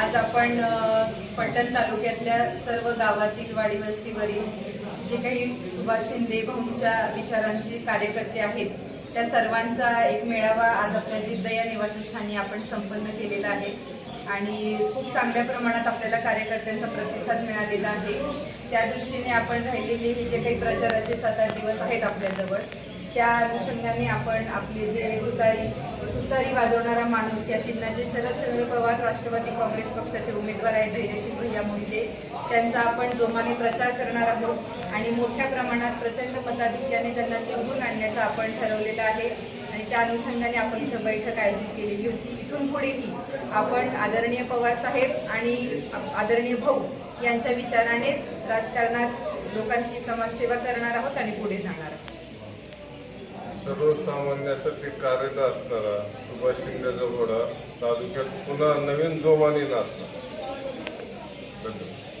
आज आपण पटण तालुक्यातल्या सर्व गावातील वाडी वस्तीवरील जे काही सुभाष शिंदे भाऊंच्या विचारांचे कार्यकर्ते आहेत त्या सर्वांचा एक मेळावा आज आपल्या जिद्द या निवासस्थानी आपण संपन्न केलेला आहे. आणि खूप चांगल्या प्रमाणात आपल्याला कार्यकर्त्यांचा प्रतिसाद मिळालेला आहे. त्या दृष्टीने आपण राहिलेले हे जे काही प्रचाराचे सात आठ दिवस आहेत आपल्याजवळ त्या अनुषंगाने आपण आपले जे तुतारी तुतारी वाजवणारा माणूस या चिन्हाचे शरदचंद्र पवार राष्ट्रवादी काँग्रेस पक्षाचे उमेदवार आहेत धैर्यशील भैया मोहिते. त्यांचा आपण जोमाने प्रचार करणार आहोत आणि मोठ्या प्रमाणात प्रचंड मताधिक्याने त्यांना निवडून आणण्याचं आपण ठरवलेलं आहे. आणि त्या अनुषंगाने आपण इथं बैठक आयोजित केलेली होती. इथून पुढेही आपण आदरणीय पवार साहेब आणि आदरणीय भाऊ यांच्या विचारानेच राजकारणात लोकांची समाजसेवा करणार आहोत आणि पुढे जाणार आहोत. सर्वसामान्यासाठी कार्यरत असणारा सुभाष शिंदेचा घोडा तालुक्यात पुन्हा नवीन जोमाने नाचणार. धन्यवाद.